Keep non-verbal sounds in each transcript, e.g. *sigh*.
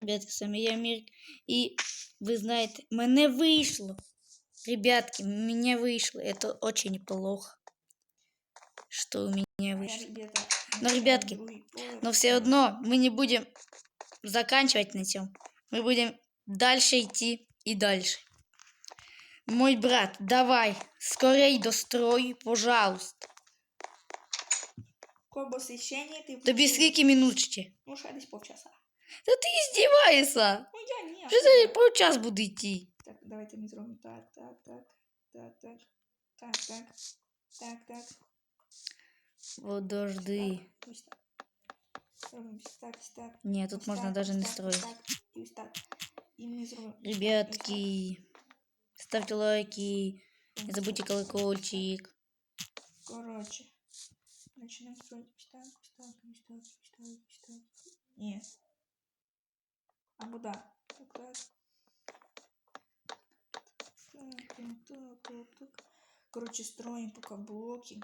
Ребятки, сами я мир. И вы знаете, мене вышло. Ребятки, мне вышло. Это очень плохо. Что у меня вышло. Но, ребятки, Но все одно мы не будем заканчивать на чем. Мы будем дальше идти и дальше. Мой брат, давай, скорей дострой, пожалуйста. Тобі скільки минут ще? Ну, ще десь. Та ти здіваєшся. Ну, я ні. а Вже що за я? полчас буде йти. Так, давайте ми зробимо так, так, так, так, так, так, так, так, так. Подожди. Так, ось так. Робимо ось так, ось так. Ні, тут ось можна так, даже ось не так, строить. ось Так, і ось так. І ми зробимо. ось так, ось Ребятки, ставьте лайки, так. не забудьте колокольчик. Короче. Начинаем строить ось так, ось так, ось так, ось так, ось так. Ні. Або да. Так, так. Так, так, так, так, так. Короче, строим пока блоки.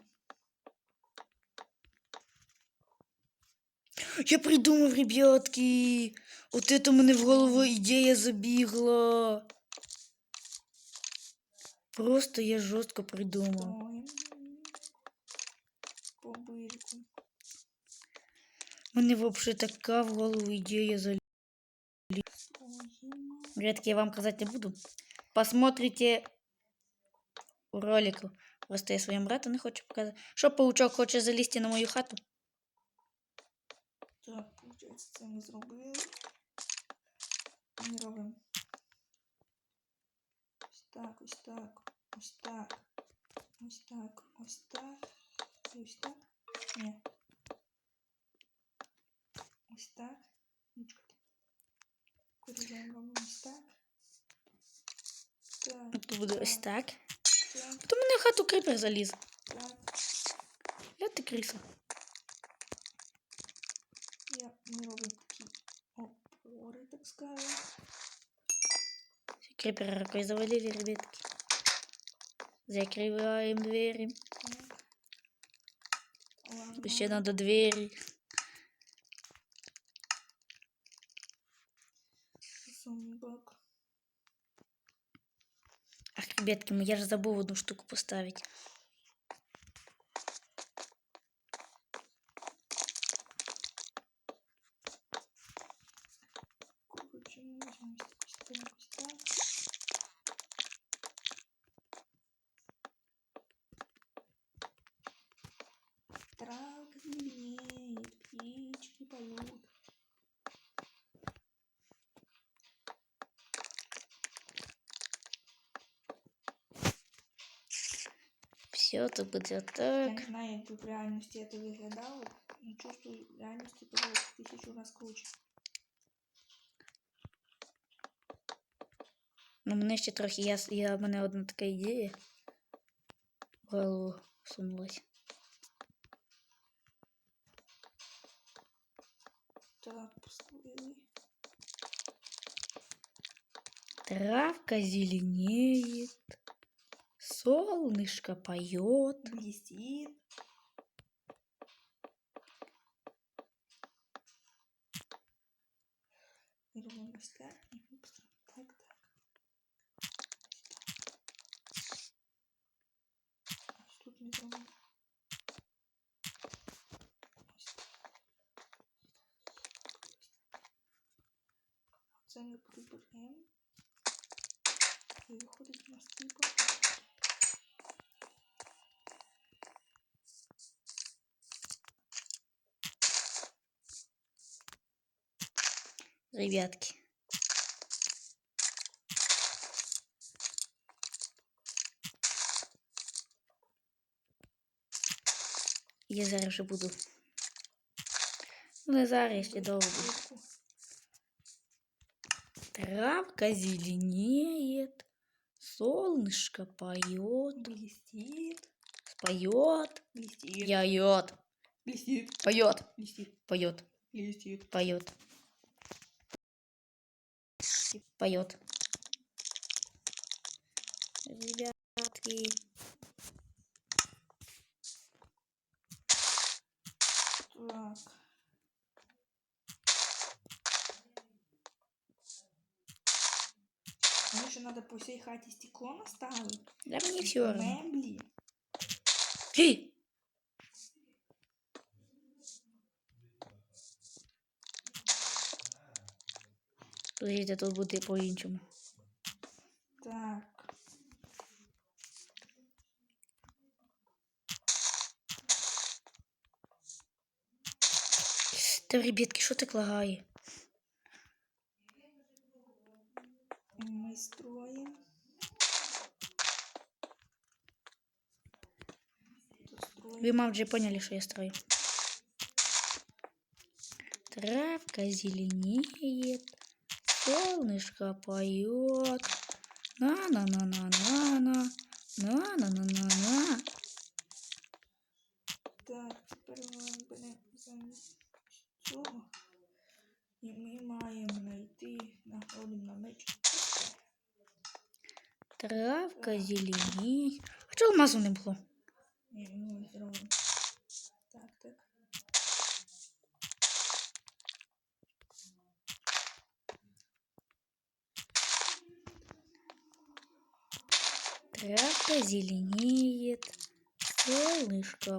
Я придумав, ребятки. От это мене в голову ідея забігла. Просто я жорстко придумав. Строим. По бырику. Мене вообще така в голову ідея залізла. Строим. Ребятки, я вам казать не буду. Посмотрите у ролику. Просто я своєму брату не хочу показати. Що паучок хоче залізти на мою хату? Так, получається, це ми зробили. Ми робимо. Ось так, ось так, ось так, ось так, ось так, і ось так. Ні. Ось так. Ну, чекайте. Коріляємо робимо ось так. Так, Тут буде ось так. так, Потім мене в хату крипер заліз. так. Я ти криса. Я, ми робимо такі опори, так скажемо. Крипера рукой завалили, ребятки. Закрываем двери. Так. Ладно. Еще надо двери. бедки, я же забув одну штуку поставить. Все, тут будет Я так. не знаю, як би в реальності это виглядало, но чувствую, в реальності було в тисячу раз круче. Ну, мене ще трохи, я, с- я, в мене одна така ідея. В голову сунулась. Так, поставили. Травка зеленеет. Солнышко поет. Висит. Це не прибираємо. І виходить у нас типа. Ребятки. Я зараз вже буду. Ну, не зараз, довго. буду. Квітку. Травка зеленеет, солнышко поет, Блестит. споет, Блестит. яет, Блестит. поет, Блестит. поет, Блестит. поет, и поет. Ребятки. Так. Мне еще надо по всей хате стеклом оставить. Да мне все равно. Мебли. Эй! Подождите, тут буде по-іншому. Так. Та, ребятки, що так лагає? Ми строїмо. Вы, мам, уже поняли, что я строю. Травка зеленеет, солнышко поет. На-на-на-на-на-на. На-на-на-на-на. Так, тепер ми беремо замість цього. І ми маємо знайти, знаходимо на меч. Травка зеленеет. А чого алмазу не було? Зеленеет, солнышко.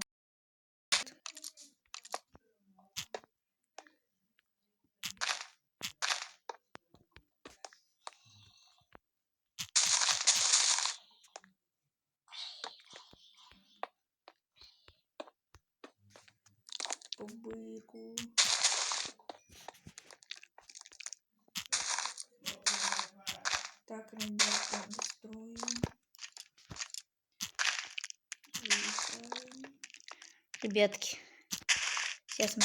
По бику. Так, ребята, достроим. Ребятки, сейчас мы.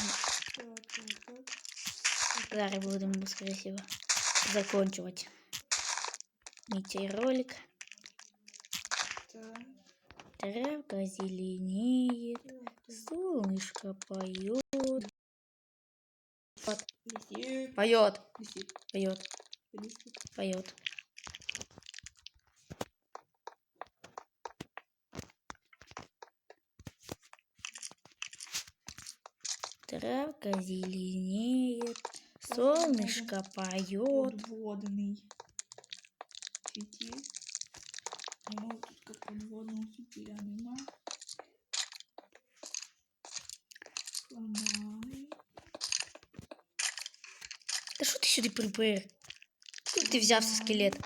Зараз будемо, скорее всего, заканчивать цей ролик. Так, Травка зеленеет, солнышко поет. Поет, поет, поет. Травка зеленеет, солнышко поет. Подводный фитиль. Ему тут как подводного фитиля нема. Сломай. Та що ти сюди припер? Тут ти взявся скелет.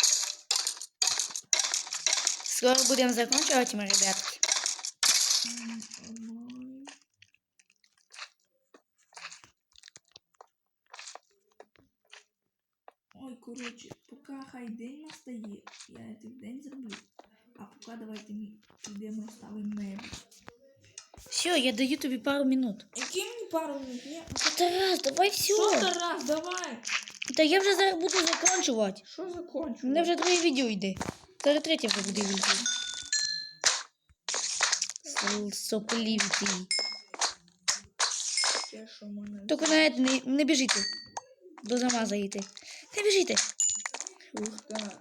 Скоро будемо закінчувати, ми, ребятки. М, сломай. Ой, коротше, поки хай день настає, я цей день зроблю. А поки давайте ми підемо розставимо меблі. Все, я даю тобі пару минут. Які мені пару минут? Ні? Та Тарас, давай Що все. Тарас, давай! Та я вже зараз буду закінчувати. Що закончу? У мене вже друге відео йде. Зараз третє вже буде відео. Сл- Сопливий. Те, що в мене Тільки на це не, не біжите. До замазаєте. Не біжите. Ух. Так,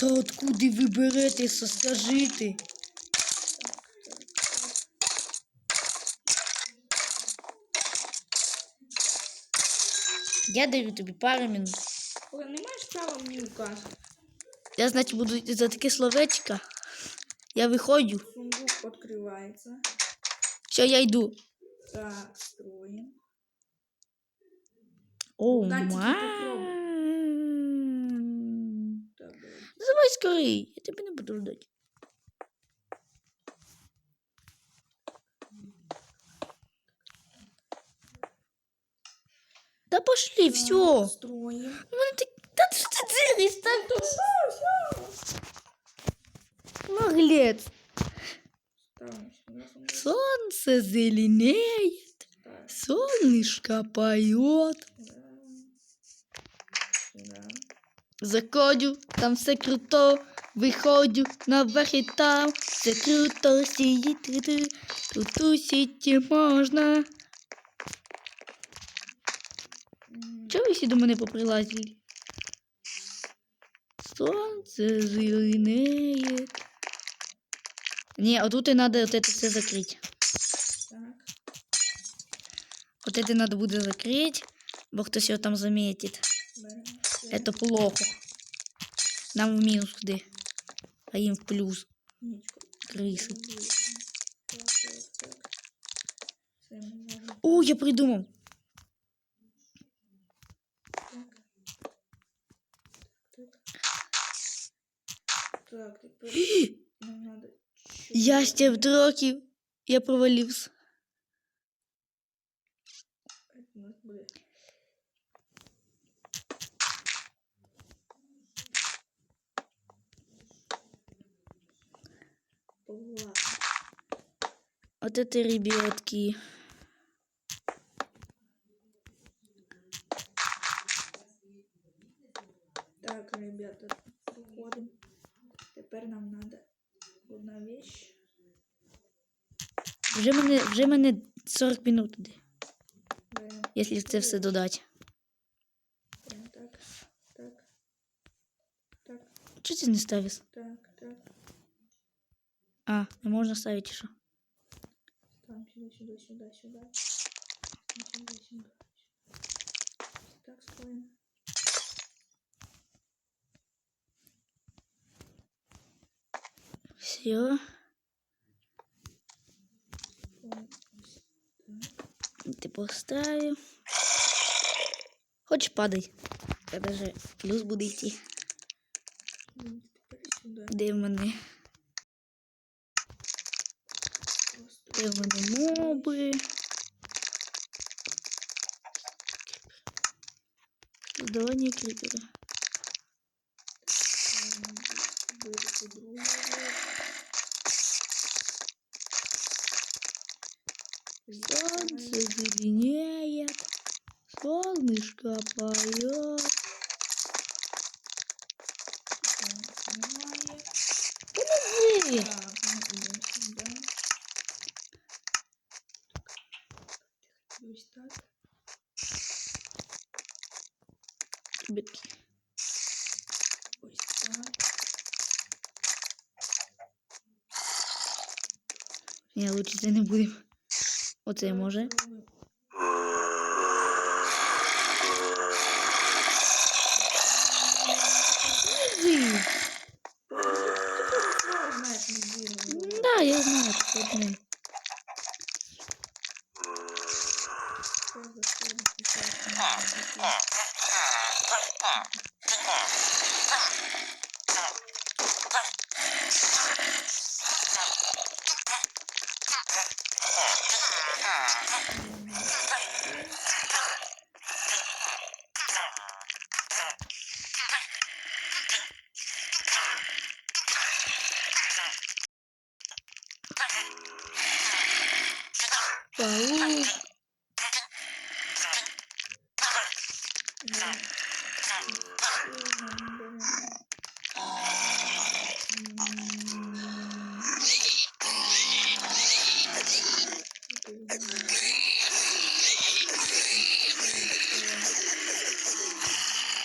Та откуди ви берете, со- скажите? Я даю тобі пару минут. Але не маєш права мені указувати. Я, значить, буду за таке словечко. Я виходжу. Сундук відкривається. Все, я йду. Так, строїмо. О, Дай тільки ма. Так, Давай скорей, я тебе не буду ждать. Да пошли, все. Строїмо. Да что ты делаешь? Так наглец. Солнце зеленеет, солнышко поет. Заходю, там все круто, виходжу наверх і там все круто сидіти, тут усіти можна. М, Чого ви всі до мене поприлазили? Сонце зеленеє. Ні, отут і надо вот это все закрыть. Так. Вот это надо буде закрыть, бо хтось його там заметит. Беремо. Это плохо. Нам в мінус куди. А їм в плюс. Нічко. Криші. Так, так, так. Все, ми можемо. О, я придумав. Так. Так. Так, тепер нам надо. Я ще в років. Я провалився. Вот это ребятки. Так, ребята, проходимо. Тепер нам надо одна вещь. Вже мене, вже мене 40 минут Беремо якщо це все додати. прям так. Так. Так, Чого ти не ставиш? так. А, не можна ставити, що? Там сюда, сюда, сюда, сюда. Сюда, сюда. Так стоим. Все. Ти поставив. Хоч падай. Я даже плюс буде йти. Сюда. Де в мене? В мене моби? Создавання кріпера. Солнце зеленеет, солнышко поет. Снимаем. Подожди. Так, мы идем сюда. Ось так. Ребятки, Ось так. Це не будемо. Оце може. Да, я знаю, це одне. Паук.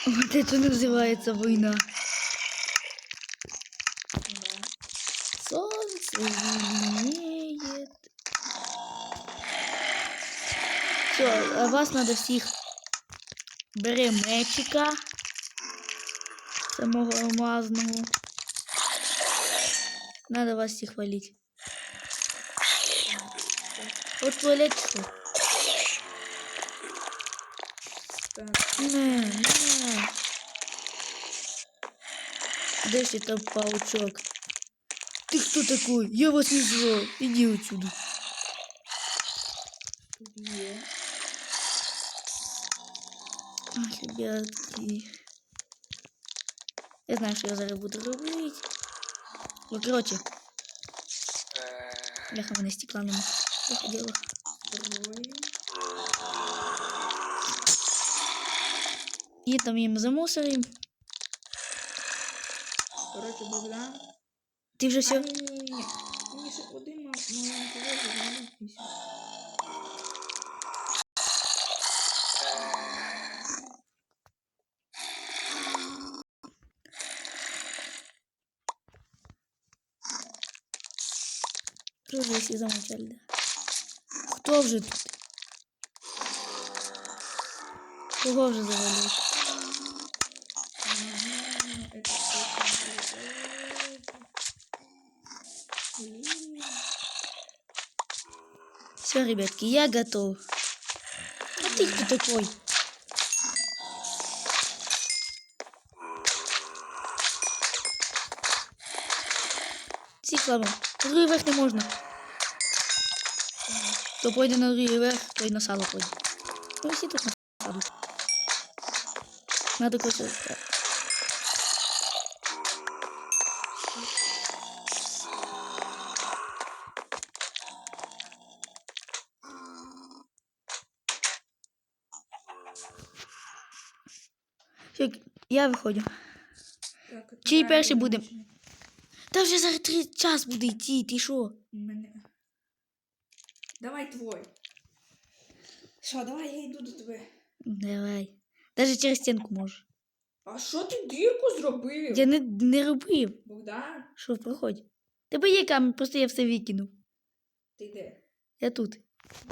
Вот это называется война. Солнце зеленеет. Все, вас надо всіх. Бери. Самого алмазного. Надо вас всіх валить. От туалет що? Так, Не, там паучок? Ты кто такой? Я вас не звал. Иди отсюда. тут є. Ай, ребятки. Я знаю, що я зараз буду робити. Ну, короче. Бляха, мене стекла нема. Заходила. Строїмо. І там їм замусорим. Коротше, Богдан. Ти вже А, все. ні, ні, ні. Мені ще один мал- маленький ложик, Друзі, всі замовчали, да. Кто вже тут? Кого вже завалили? Все, ребятки, я готов. А ты кто такой? Тихо, другий верх не можна. Хто пойде на другий верх, той на сало пойде. Ну всі тут на сало. Надо когось. е, Я виходжу. Чий перший будемо буде? Та вже зараз три час буде йти, ти що? Мене. Давай твой. Що, давай я йду до тебе. Давай. Даже через стінку можеш. А що ти дірку зробив? Я не, не робив. Богдан, Що, проходь. Тебе є камінь, просто я все викинув. ти де? Я тут.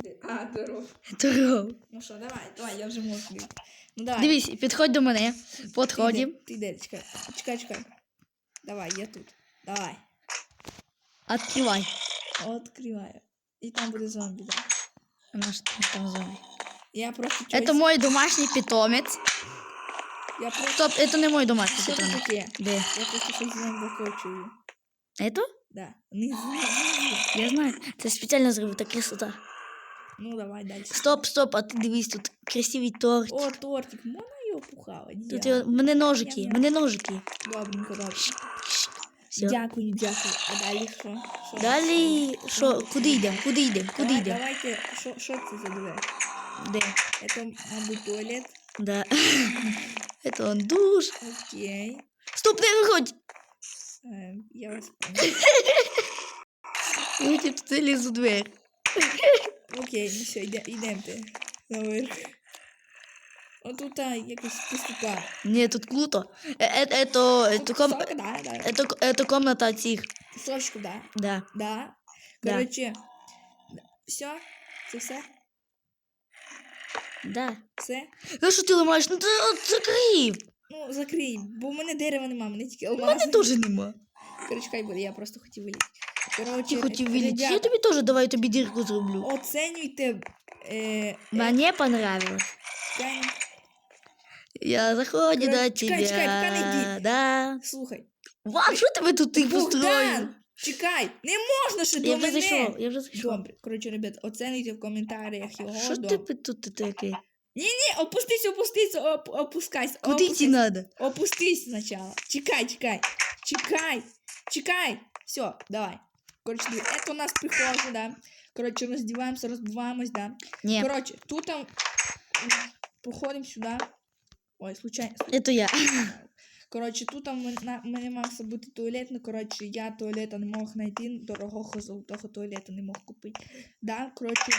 Де? А, здоров. Здорово. Ну що, давай, давай, я вже можу. йти. Ну давай. Дивись, підходь до мене. Ти де? Подходим. Ти де? Чекай, чекай, чекай. Давай, я тут. Давай. Открывай. Откриваю. І там буде зомбі, да. А наш там зомби. Я просто Это чогось- мой домашний питомец. Я просто... Стоп, это не мой домашний Що це питомец. таке? Де? Я просто щось глибоко чую. Это? Да. Внизу, внизу. Я знаю. Це спеціально зробив, так красота. Ну, давай далі. Стоп, стоп, а ти дивись, тут красивий торт. О, тортик, можна його пухавати? Тут Я. його, в мене ножики, Ням-ням. в мене ножики. Добренько, добре. Все. Дякую, дякую. А далі що? Що? Далі, що, куди йдемо? Куди йдемо? Куди Давай, йдемо? Давайте, що, що це за двері? Де? Це, мабуть, туалет. Да. *laughs* Это он душ. Окей. Стоп, не виходь! Е, я вас понял. Я тут залізу двері. Окей, ну все, йде, йдемте. Наверх. Отут а, якась пустота. Ні, тут круто. Е- е- Это, это, Тут ком... кусок, да, да. это, это комната цих. Кусочку, да. Да. Да. Да. Короче, все? Це все? Да. Все? Ну що ти ламаєш? Ну ти от закрив. Ну, закрий, бо в мене дерева нема, мене тільки У мене алмази. теж нема. Короче, хай буде, я просто хотів вилізти. Короче, Ти хотів виліти. Я ребята, тобі теж давай тобі дірку зроблю. оцінюйте е, Мені понравилось. Таня. Я заходжу Короче, до чекай, чекай, пока не тебя. йди. Да. Слухай. Вау, що тебе тут ти построїв? Богдан! Чекай! Не можна ще Я до вже мене! зайшов, я вже зайшов. Добре, коротше, ребят, оцінюйте в коментарях його. Що до- тебе тут таке? Ні, опустись, опустись, оп, опускайся. Куди опустись. йти надо? Опустись сначала. Чекай, чекай. Чекай. Чекай. Все, давай. Короче, диви, это у нас прихожа, да. Короче, раздеваемся, разбиваемся, да. Ні, Короче, тут там походим сюда. Ой, случайно. Это я. Коротше, тут на- мене мався бути туалет, ну коротше, я туалета не мог знайти, дорогого золотого туалета не мог купити. Да, коротше,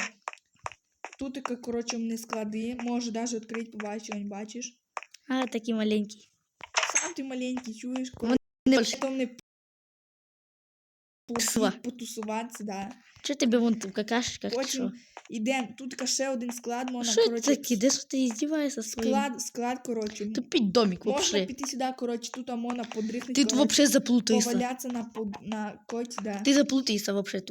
тут коротше, в мене склади, може навіть відкрити, побачиш, не бачиш. А, такий маленький. Сам ти маленький, чуєш, Вони коротше, там не Псва. потусуватися, да. Що тебе вон там какашечка? Що? Потім ідемо, тут таке ще один склад, можна, Що це коротше, таке? Де ж ти здіваєшся своїм? склад, склад, коротше, Тупить домик можна вообще. піти сюди, коротше, тут можна подрихнути, Ти тут вообще заплутаєшся. повалятися на, под, на коті, да. Ти заплутаєшся вообще тут.